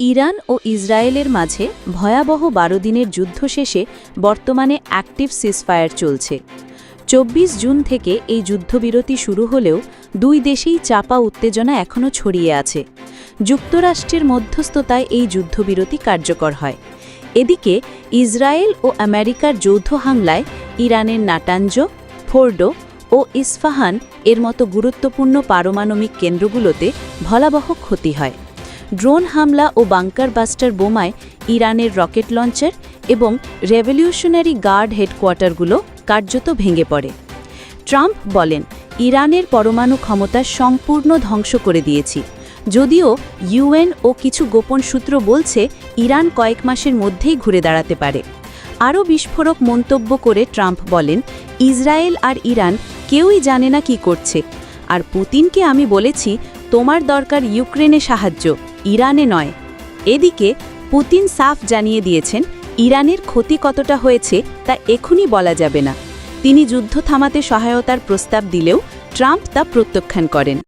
Iran ও ইসরায়েলের মাঝে ভয়াবহ বারো দিনের যুদ্ধ শেষে বর্তমানে অ্যাক্টিভ সিজফায়ার চলছে। চব্বিশ জুন থেকে এই যুদ্ধবিরতি শুরু হলেও দুই দেশেই চাপা উত্তেজনা এখনও ছড়িয়ে আছে। যুক্তরাষ্ট্রের মধ্যস্থতায় এই যুদ্ধবিরতি কার্যকর হয়। এদিকে, ইসরায়েল ও আমেরিকার যৌথ হামলায় ইরানের নাটাঞ্জ ফোর্ডো ও ইস্ফাহান এর মতো গুরুত্বপূর্ণ পারমাণবিক কেন্দ্রগুলোতে ভলাবহ ক্ষতি হয়। ড্রোন হামলা ও বাংকার বাস্টার বোমায় ইরানের রকেট লঞ্চার এবং রেভলিউশনারি গার্ড হেডকোয়ার্টারগুলো কার্যত ভেঙে পড়ে। ট্রাম্প বলেন, ইরানের পরমাণু ক্ষমতা সম্পূর্ণ ধ্বংস করে দিয়েছি। যদিও ইউএন ও কিছু গোপন সূত্র বলছে, ইরান কয়েক মাসের মধ্যেই ঘুরে দাঁড়াতে পারে। আরও বিস্ফোরক মন্তব্য করে ট্রাম্প বলেন, ইসরায়েল আর ইরান কেউই জানে না কি করছে। আর পুতিনকে আমি বলেছি, তোমার দরকার ইউক্রেনে সাহায্য। ইরানে নয়। এদিকে, পুতিন সাফ জানিয়ে দিয়েছেন, ইরানের ক্ষতি কতটা হয়েছে তা এখনই বলা যাবে না। তিনি যুদ্ধ থামাতে সহায়তার প্রস্তাব দিলেও ট্রাম্প তা প্রত্যাখ্যান করেন।